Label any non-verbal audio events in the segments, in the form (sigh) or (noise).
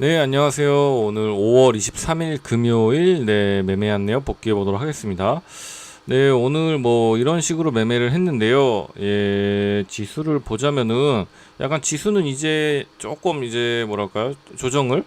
네, 안녕하세요. 오늘 5월 23일 금요일 네, 매매 안내요 복귀해 보도록 하겠습니다. 네, 오늘 뭐 이런 식으로 매매를 했는데요. 예, 지수를 보자면은 약간 지수는 이제 조금 이제 뭐랄까요? 조정을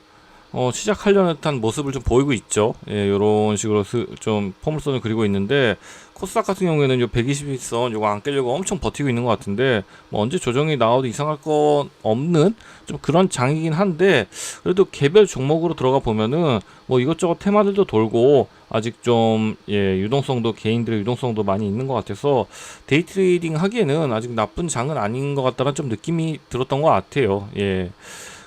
어, 시작하려는 듯한 모습을 좀 보이고 있죠. 예, 요런 식으로 스, 좀 포물선을 그리고 있는데 코스닥 같은 경우에는 요 121선 요거 안 깨려고 엄청 버티고 있는 것 같은데 뭐 언제 조정이 나와도 이상할 건 없는 좀 그런 장이긴 한데 그래도 개별 종목으로 들어가 보면은 뭐 이것저것 테마들도 돌고 아직 좀 예, 유동성도 개인들의 유동성도 많이 있는 것 같아서 데이 트레이딩 하기에는 아직 나쁜 장은 아닌 것 같다는 좀 느낌이 들었던 것 같아요. 예.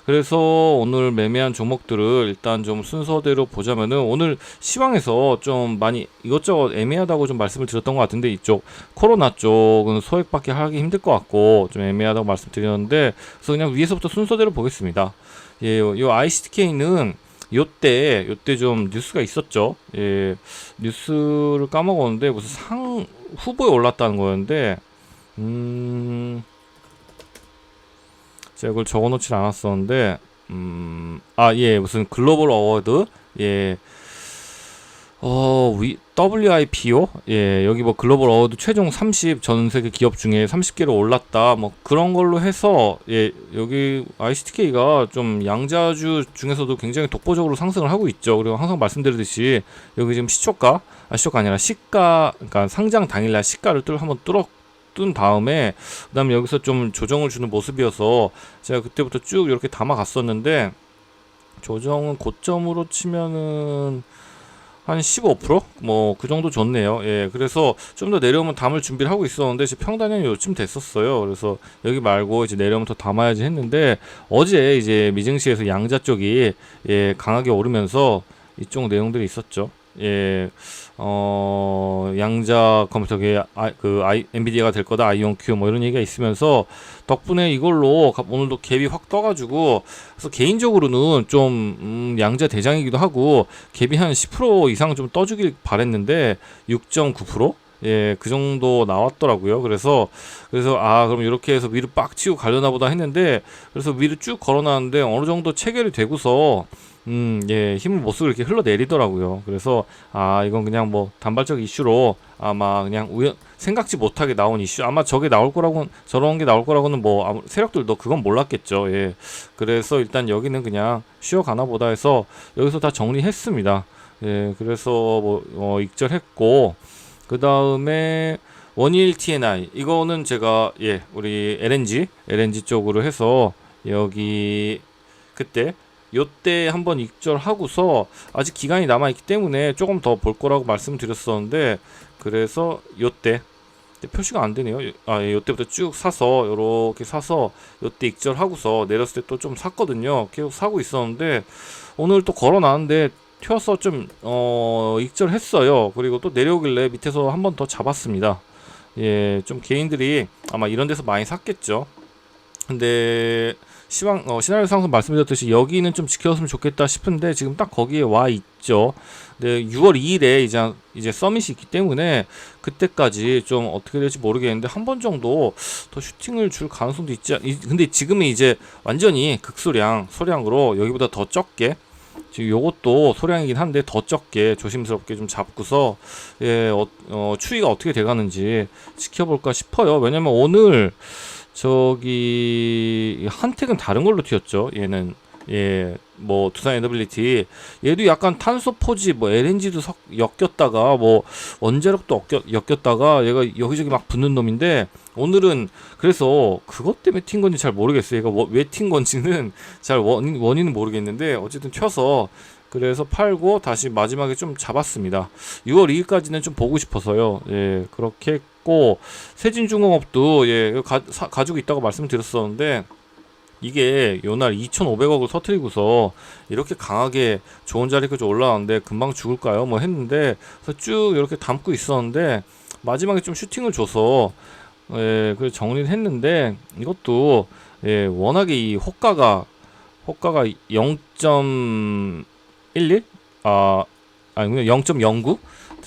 그래서 오늘 매매한 종목들을 일단 좀 순서대로 보자면은 오늘 시황에서 좀 많이 이것저것 애매하다고 좀 말씀을 드렸던 것 같은데 이쪽 코로나 쪽은 소액밖에 하기 힘들 것 같고 좀 애매하다고 말씀드렸는데 그래서 그냥 위에서부터 순서대로 보겠습니다. 예, 요, 요 ICTK는 요때 요때 좀 뉴스가 있었죠. 예, 뉴스를 까먹었는데 무슨 상 후보에 올랐다는 거였는데 음. 제가 그걸 적어놓질 않았었는데 음, 아, 예, 무슨 글로벌 어워드, 예, 어, 위, WIPO, 예, 여기 뭐 글로벌 어워드 최종 30 전 세계 기업 중에 30개로 올랐다, 뭐 그런 걸로 해서, 예, 여기 ICTK가 좀 양자주 중에서도 굉장히 독보적으로 상승을 하고 있죠. 그리고 항상 말씀드리듯이 여기 지금 시초가, 아, 시초가 아니라 시가, 그러니까 상장 당일날 시가를 뚫, 한번 뚫었 뜬 다음에 그다음에 여기서 좀 조정을 주는 모습이어서 제가 그때부터 쭉 이렇게 담아 갔었는데 조정은 고점으로 치면은 한 15%뭐 그 정도 좋네요. 예, 그래서 좀 더 내려오면 담을 준비를 하고 있었는데 제 평단이 요쯤 됐었어요. 그래서 여기 말고 이제 내려오면 더 담아야지 했는데 어제 이제 미증시에서 양자 쪽이 예 강하게 오르면서 이쪽 내용들이 있었죠. 예, 어, 양자 컴퓨터계 아, 그 아이, 엔비디아가 될 거다 아이온 큐 뭐 이런 얘기가 있으면서 덕분에 이걸로 오늘도 갭이 확 떠가지고 그래서 개인적으로는 좀 음, 양자 대장이기도 하고 갭이 한 10% 이상 좀 떠주길 바랬는데 6.9% 예, 그 정도 나왔더라고요. 그래서, 그래서, 아, 그럼 이렇게 해서 위로 빡 치고 가려나 보다 했는데, 그래서 위로 쭉 걸어놨는데, 어느 정도 체결이 되고서, 음, 예, 힘을 못 쓰고 이렇게 흘러내리더라고요. 그래서, 아, 이건 그냥 뭐, 단발적 이슈로 아마 그냥 우연, 생각지 못하게 나온 이슈. 아마 저게 나올 거라고, 저런 게 나올 거라고는 뭐, 아무, 세력들도 그건 몰랐겠죠. 예. 그래서 일단 여기는 그냥 쉬어가나 보다 해서 여기서 다 정리했습니다. 예, 그래서 뭐, 어, 익절했고, 그 다음에 원일 TNI 이거는 제가 예 우리 LNG LNG 쪽으로 해서 여기 그때 요때 한번 익절하고서 아직 기간이 남아 있기 때문에 조금 더 볼 거라고 말씀드렸었는데 그래서 요때 표시가 안 되네요. 아, 예, 요때부터 쭉 사서 요렇게 사서 요때 익절하고서 내렸을 때 또 좀 샀거든요. 계속 사고 있었는데 오늘 또 걸어 놨는데 튀어서 좀 어, 익절했어요. 그리고 또 내려오길래 밑에서 한 번 더 잡았습니다. 예, 좀 개인들이 아마 이런 데서 많이 샀겠죠. 근데 시황 어, 시나리오 상승 말씀드렸듯이 여기는 좀 지켜줬으면 좋겠다 싶은데 지금 딱 거기에 와 있죠. 근데 6월 2일에 이제 이제 서밋이 있기 때문에 그때까지 좀 어떻게 될지 모르겠는데 한 번 정도 더 슈팅을 줄 가능성도 있지. 근데 지금은 이제 완전히 극소량 소량으로 여기보다 더 적게 지금 요것도 소량이긴 한데 더 적게 조심스럽게 좀 잡고서 예, 어, 어, 추이가 어떻게 돼가는지 지켜볼까 싶어요. 왜냐면 오늘 저기 한택은 다른 걸로 튀었죠. 얘는 예, 뭐 두산 에너빌리티 얘도 약간 탄소 포지 뭐 LNG도 섞, 엮였다가 뭐 원자력도 엮였, 엮였다가 얘가 여기저기 막 붙는 놈인데 오늘은 그래서 그것 때문에 튄 건지 잘 모르겠어요. 얘가 뭐, 왜튄 건지는 잘 원, 원인은 모르겠는데 어쨌든 튀어서 그래서 팔고 다시 마지막에 좀 잡았습니다. 6월 2일까지는 좀 보고 싶어서요. 예, 그렇게 했고 세진중공업도 예, 가, 사, 가지고 있다고 말씀드렸었는데 이게 요날 2,500억을 터트리고서 이렇게 강하게 좋은 자리까지 올라왔는데 금방 죽을까요? 뭐 했는데 그래서 쭉 이렇게 담고 있었는데 마지막에 좀 슈팅을 줘서 예, 그 정리를 했는데 이것도 예, 워낙에 이 호가가 호가가 0.11 아 아니 0.09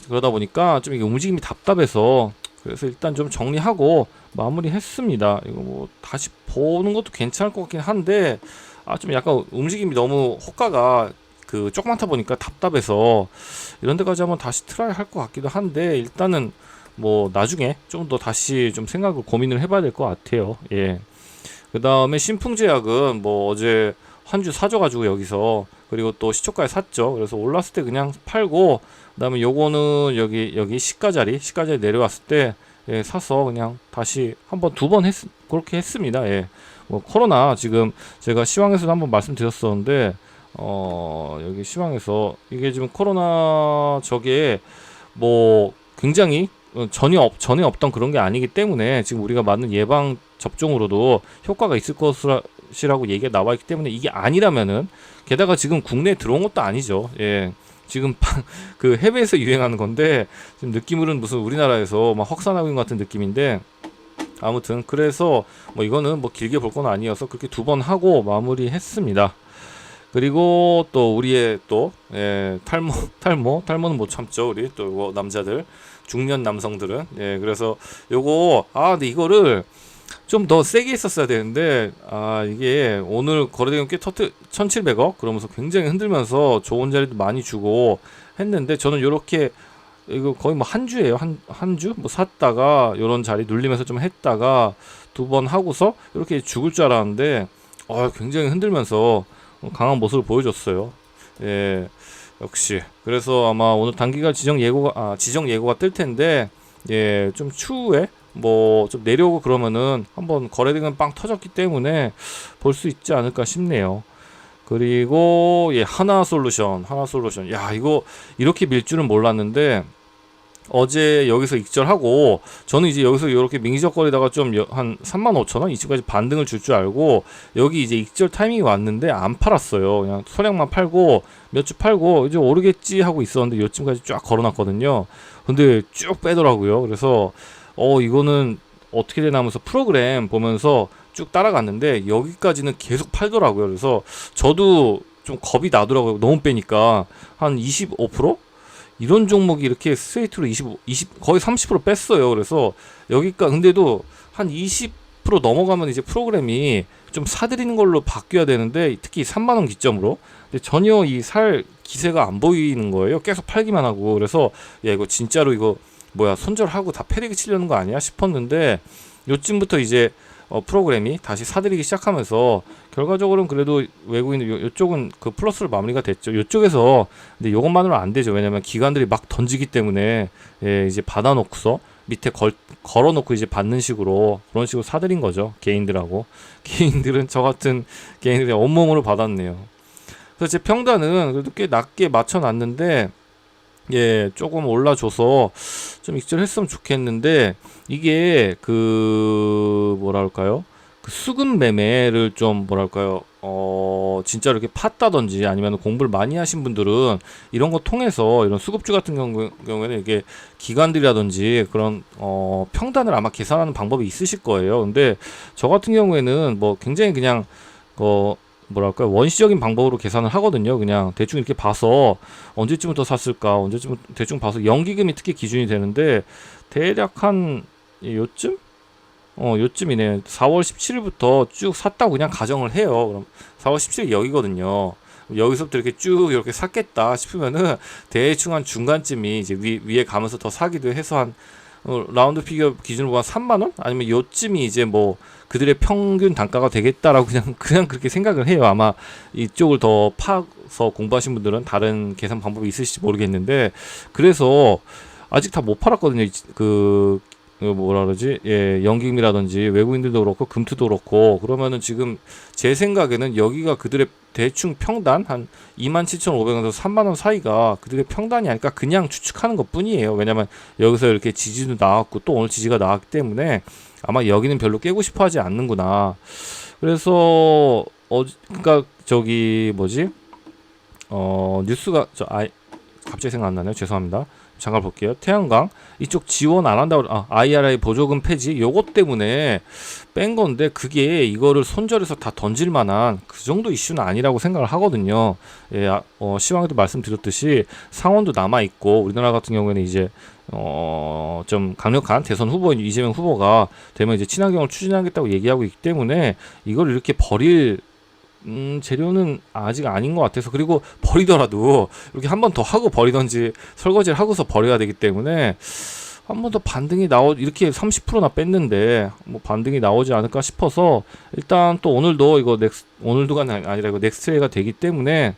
그러다 보니까 좀 이게 움직임이 답답해서 그래서 일단 좀 정리하고 마무리했습니다. 이거 뭐 다시 보는 것도 괜찮을 것 같긴 한데 아 좀 약간 움직임이 너무 호가가 그 조그맣다 보니까 답답해서 이런 데까지 한번 다시 트라이 할 것 같기도 한데 일단은 뭐 나중에 좀 더 다시 좀 생각을 고민을 해봐야 될 것 같아요. 예. 그 다음에 신풍제약은 뭐 어제 한 주 사줘가지고 여기서 그리고 또 시초가에 샀죠. 그래서 올랐을 때 그냥 팔고 그다음에 요거는 여기 여기 시가 자리 시가 자리 내려왔을 때 예, 사서 그냥 다시 한번 두 번 했 그렇게 했습니다. 예. 뭐 코로나 지금 제가 시황에서도 한번 말씀드렸었는데 어 여기 시황에서 이게 지금 코로나 저게 뭐 굉장히 어, 전혀 없, 전에 없던 그런 게 아니기 때문에 지금 우리가 맞는 예방 접종으로도 효과가 있을 것이라 고 얘기가 나와 있기 때문에 이게 아니라면은 게다가 지금 국내에 들어온 것도 아니죠. 예. 지금 (laughs) 그 해외에서 유행하는 건데 지금 느낌으로는 무슨 우리나라에서 막 확산하고 있는 것 같은 느낌인데 아무튼 그래서 뭐 이거는 뭐 길게 볼 건 아니어서 그렇게 두 번 하고 마무리했습니다. 그리고 또 우리의 또 예, 탈모 (laughs) 탈모 탈모는 못 참죠 우리 또 남자들 중년 남성들은 예 그래서 요거 아 근데 이거를 좀 더 세게 했었어야 되는데 아 이게 오늘 거래대금 꽤 터트 1700억? 그러면서 굉장히 흔들면서 좋은 자리도 많이 주고 했는데 저는 요렇게 이거 거의 뭐 한 주예요. 한 한 주? 뭐 샀다가 요런 자리 눌리면서 좀 했다가 두 번 하고서 이렇게 죽을 줄 알았는데 어 굉장히 흔들면서 강한 모습을 보여줬어요. 예 역시. 그래서 아마 오늘 단기간 지정 예고가 아 지정 예고가 뜰 텐데 예 좀 추후에 뭐 좀 내려오고 그러면은 한번 거래대금 빵 터졌기 때문에 볼 수 있지 않을까 싶네요. 그리고 예 하나 솔루션 하나 솔루션 야 이거 이렇게 밀 줄은 몰랐는데 어제 여기서 익절하고 저는 이제 여기서 이렇게 민기적거리다가 좀 한 3만 5천 원 이쯤까지 반등을 줄줄 알고 여기 이제 익절 타이밍이 왔는데 안 팔았어요. 그냥 소량만 팔고 몇 주 팔고 이제 오르겠지 하고 있었는데 요쯤까지 쫙 걸어놨거든요. 근데 쭉 빼더라고요. 그래서 어 이거는 어떻게 되나 하면서 프로그램 보면서 쭉 따라갔는데 여기까지는 계속 팔더라고요. 그래서 저도 좀 겁이 나더라고요. 너무 빼니까 한 25%? 이런 종목이 이렇게 스트레이트로 25, 20 거의 30% 뺐어요. 그래서 여기까 근데도 한 20% 넘어가면 이제 프로그램이 좀 사들이는 걸로 바뀌어야 되는데 특히 3만 원 기점으로 근데 전혀 이 살 기세가 안 보이는 거예요. 계속 팔기만 하고 그래서 야 이거 진짜로 이거 뭐야 손절하고 다 패리기 치려는 거 아니야 싶었는데 요쯤부터 이제 어, 프로그램이 다시 사들이기 시작하면서 결과적으로는 그래도 외국인 요, 요쪽은 그 플러스로 마무리가 됐죠. 요쪽에서 근데 요것만으로는 안 되죠. 왜냐면 기관들이 막 던지기 때문에 예, 이제 받아놓고서 밑에 걸, 걸어놓고 이제 받는 식으로 그런 식으로 사들인 거죠. 개인들하고 (laughs) 개인들은 저 같은 개인들이 온몸으로 받았네요. 그래서 제 평단은 그래도 꽤 낮게 맞춰놨는데 예, 조금 올라줘서 좀 익절했으면 좋겠는데 이게 그 뭐랄까요? 그 수급 매매를 좀 뭐랄까요? 어 진짜 이렇게 팠다든지 아니면 공부를 많이 하신 분들은 이런 거 통해서 이런 수급주 같은 경우, 경우에는 이게 기관들이라든지 그런 어 평단을 아마 계산하는 방법이 있으실 거예요. 근데 저 같은 경우에는 뭐 굉장히 그냥 어 뭐랄까요 원시적인 방법으로 계산을 하거든요. 그냥 대충 이렇게 봐서 언제쯤부터 샀을까, 언제쯤 대충 봐서 연기금이 특히 기준이 되는데 대략 한 요쯤? 어 요쯤이네. 4월 17일부터 쭉 샀다고 그냥 가정을 해요. 그럼 4월 17일 여기거든요. 여기서부터 이렇게 쭉 이렇게 샀겠다 싶으면은 대충 한 중간쯤이 이제 위, 위에 가면서 더 사기도 해서 한 어, 라운드 피겨 기준으로 보면 3만 원 아니면 요쯤이 이제 뭐 그들의 평균 단가가 되겠다라고 그냥 (laughs) 그냥 그렇게 생각을 해요. 아마 이쪽을 더 파서 공부하신 분들은 다른 계산 방법이 있으실지 모르겠는데 그래서 아직 다 못 팔았거든요. 그, 그 뭐라 그러지? 예, 연기금이라든지 외국인들도 그렇고 금투도 그렇고 그러면은 지금 제 생각에는 여기가 그들의 대충 평단 한 27,500원에서 3만 원 사이가 그들의 평단이 아닐까 그냥 추측하는 것뿐이에요. 왜냐면 여기서 이렇게 지지도 나왔고 또 오늘 지지가 나왔기 때문에 아마 여기는 별로 깨고 싶어 하지 않는구나. 그래서 어 그러니까 저기 뭐지? 어 뉴스가 저 아이 갑자기 생각 안 나네요. 죄송합니다. 잠깐 볼게요. 태양광 이쪽 지원 안 한다고 아, IRA 보조금 폐지 요것 때문에 뺀 건데 그게 이거를 손절해서 다 던질 만한 그 정도 이슈는 아니라고 생각을 하거든요. 예, 아, 어, 시황에도 말씀드렸듯이 상원도 남아 있고 우리나라 같은 경우에는 이제 어, 좀 강력한 대선 후보인 이재명 후보가 되면 이제 친환경을 추진하겠다고 얘기하고 있기 때문에 이걸 이렇게 버릴 음, 재료는 아직 아닌 것 같아서 그리고 버리더라도 이렇게 한 번 더 하고 버리던지 설거지를 하고서 버려야 되기 때문에 한 번 더 반등이 나오 이렇게 30%나 뺐는데 뭐 반등이 나오지 않을까 싶어서 일단 또 오늘도 이거 넥스 오늘도가 아니- 아니라 이거 넥스트레이가 되기 때문에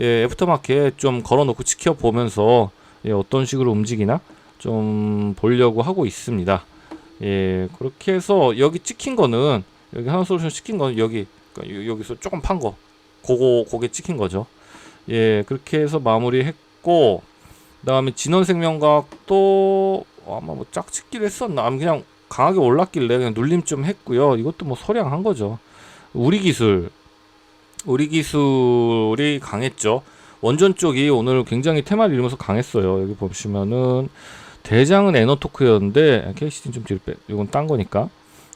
예, 애프터마켓 좀 걸어놓고 지켜보면서 예, 어떤 식으로 움직이나 좀 보려고 하고 있습니다. 예, 그렇게 해서 여기 찍힌 거는 여기 하나 솔루션 찍힌 거는 여기 그러니까 요- 여기서 조금 판 거, 그거 그게 찍힌 거죠. 예, 그렇게 해서 마무리했고 그다음에 진원생명과학도 아마 뭐 짝짓기를 했었나? 아니 그냥 강하게 올랐길래 그냥 눌림 좀 했고요. 이것도 뭐 소량 한 거죠. 우리 기술, 우리 기술이 강했죠. 원전 쪽이 오늘 굉장히 테마를 이루면서 강했어요. 여기 보시면은 대장은 에너토크였는데 KCD 좀 뒤로 빼. 이건 딴 거니까.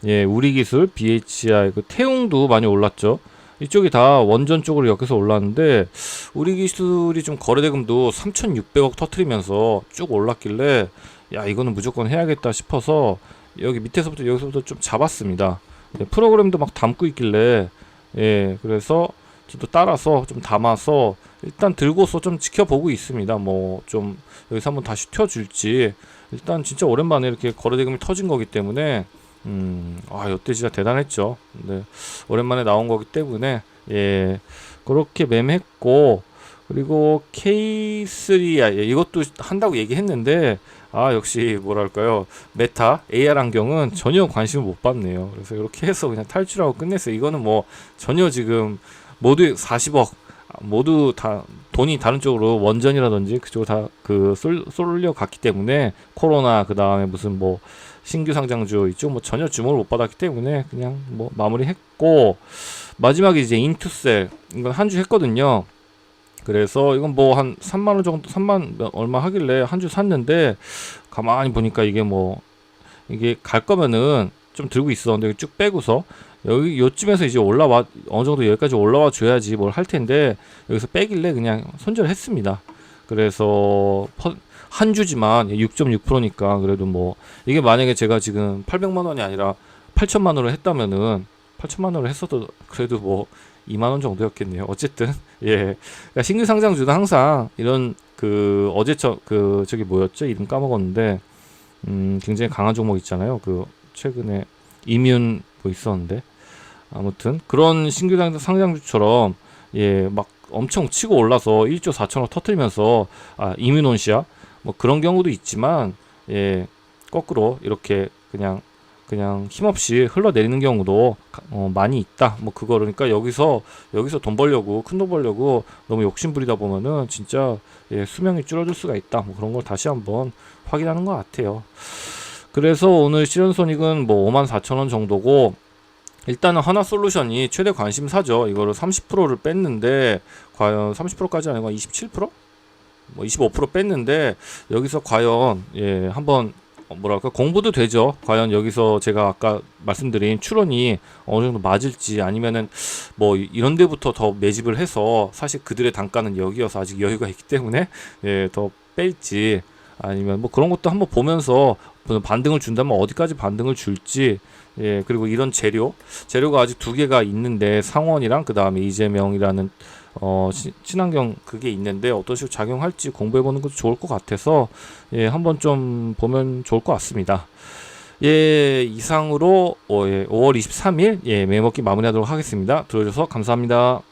예, 우리 기술, BHI, 그 태웅도 많이 올랐죠. 이쪽이 다 원전 쪽으로 엮여서 올랐는데 우리 기술이 좀 거래대금도 3,600억 터트리면서 쭉 올랐길래 야 이거는 무조건 해야겠다 싶어서 여기 밑에서부터 여기서부터 좀 잡았습니다. 예, 프로그램도 막 담고 있길래 예 그래서 저도 따라서 좀 담아서 일단 들고서 좀 지켜보고 있습니다. 뭐 좀 여기서 한번 다시 튀어줄지 일단 진짜 오랜만에 이렇게 거래대금이 터진 거기 때문에 음, 아, 이때 진짜 대단했죠. 근데 오랜만에 나온 거기 때문에 예, 그렇게 매매했고 그리고 K3 예, 이것도 한다고 얘기했는데 아 역시 뭐랄까요 메타 AR 안경은 전혀 관심을 못 받네요. 그래서 이렇게 해서 그냥 탈출하고 끝냈어요. 이거는 뭐 전혀 지금 모두 40억 모두 다 돈이 다른 쪽으로 원전이라든지 그쪽으로 다그 쏠려 갔기 때문에 코로나 그 다음에 무슨 뭐 신규 상장주 이쪽 뭐 전혀 주목을 못 받았기 때문에 그냥 뭐 마무리했고 마지막에 이제 인투셀 이건 한 주 했거든요. 그래서 이건 뭐 한 3만 원 정도 3만 몇- 얼마 하길래 한 주 샀는데 가만히 보니까 이게 뭐 이게 갈 거면은 좀 들고 있었는데 쭉 빼고서 여기 요쯤에서 이제 올라와 어느 정도 여기까지 올라와 줘야지 뭘 할 텐데 여기서 빼길래 그냥 손절했습니다. 그래서 퍼- 한 주지만 6.6%니까 그래도 뭐 이게 만약에 제가 지금 800만 원이 아니라 8천만 원으로 했다면은 8천만 원으로 했어도 그래도 뭐 2만 원 정도였겠네요. 어쨌든 (laughs) 예, 그러니까 신규 상장주는 항상 이런 그 어제 저그 저기 뭐였죠? 이름 까먹었는데 음 굉장히 강한 종목 있잖아요. 그 최근에 이뮨 뭐 있었는데 아무튼 그런 신규 상- 상장주처럼 예 막 엄청 치고 올라서 1조 4천억 터트리면서 아 이뮨온시아 뭐 그런 경우도 있지만 예 거꾸로 이렇게 그냥 그냥 힘없이 흘러내리는 경우도 가- 어, 많이 있다. 뭐 그거 그러니까 여기서 여기서 돈 벌려고 큰 돈 벌려고 너무 욕심 부리다 보면은 진짜 예, 수명이 줄어들 수가 있다. 뭐 그런 걸 다시 한번 확인하는 것 같아요. 그래서 오늘 시련손익은 뭐 5만 4천 원 정도고 일단은 하나 솔루션이 최대 관심사죠. 이거를 30%를 뺐는데 과연 30%까지 아니고 27%? 뭐 25% 뺐는데 여기서 과연 예 한번 어, 뭐랄까 공부도 되죠. 과연 여기서 제가 아까 말씀드린 추론이 어느 정도 맞을지 아니면은 뭐 이- 이런 데부터 더 매집을 해서 사실 그들의 단가는 여기여서 아직 여유가 있기 때문에 예 더 뺄지 아니면 뭐 그런 것도 한번 보면서 반등을 준다면 어디까지 반등을 줄지 예 그리고 이런 재료 재료가 아직 두 개가 있는데 상원이랑 그 다음에 이재명이라는 어 치- 친환경 그게 있는데 어떤 식으로 작용할지 공부해 보는 것도 좋을 것 같아서 예 한번 좀 보면 좋을 것 같습니다. 예 이상으로 어, 예, 5월 23일 예 매먹기 마무리하도록 하겠습니다. 들어주셔서 감사합니다.